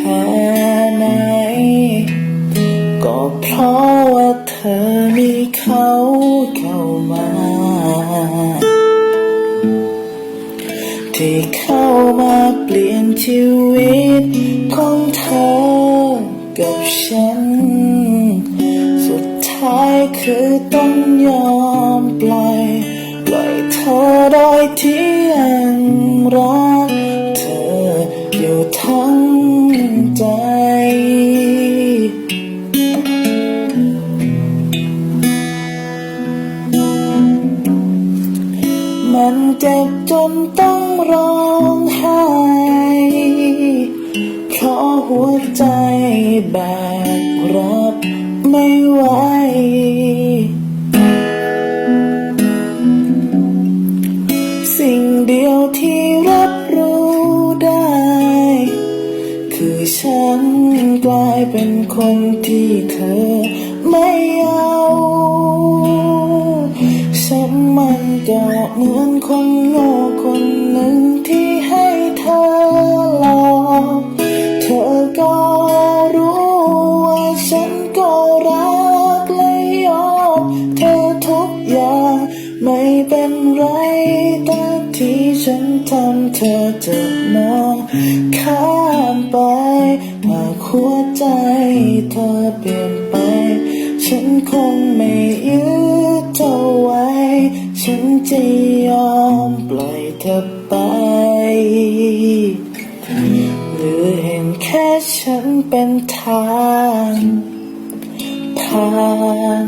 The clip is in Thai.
ค่ไหน ก็เพราะว่าเธอมีเขาเข้ามา ที่เข้ามาเปลี่ยนชีวิตของเธอกับฉัน สุดท้ายคือต้องยอมปล่อยปล่อยเธอโดยที่ยังรักเธออยู่ทั้ง ใจ มันเจ็บจนต้องร้องไห้เพราะหัวใจแบกรับไม่ไหวสิ่งเดียวที่ ฉันกลายเป็นคนที่เธอไม่เอาฉันมันก็เหมือนคนโง่คนหนึ่งที่ให้เธอหลอกเธอก็รู้ว่าฉันก็รักและยอมเธอทุกอย่างไม่เป็นไรแต่ที่ ทำเธอจะมองข้ามไปหากหัวใจเธอเปลี่ยนไป ฉันคงไม่ยืดเธอไว้ ฉันจะยอมปล่อยเธอไป หรือเห็นแค่ฉันเป็นทางผ่าน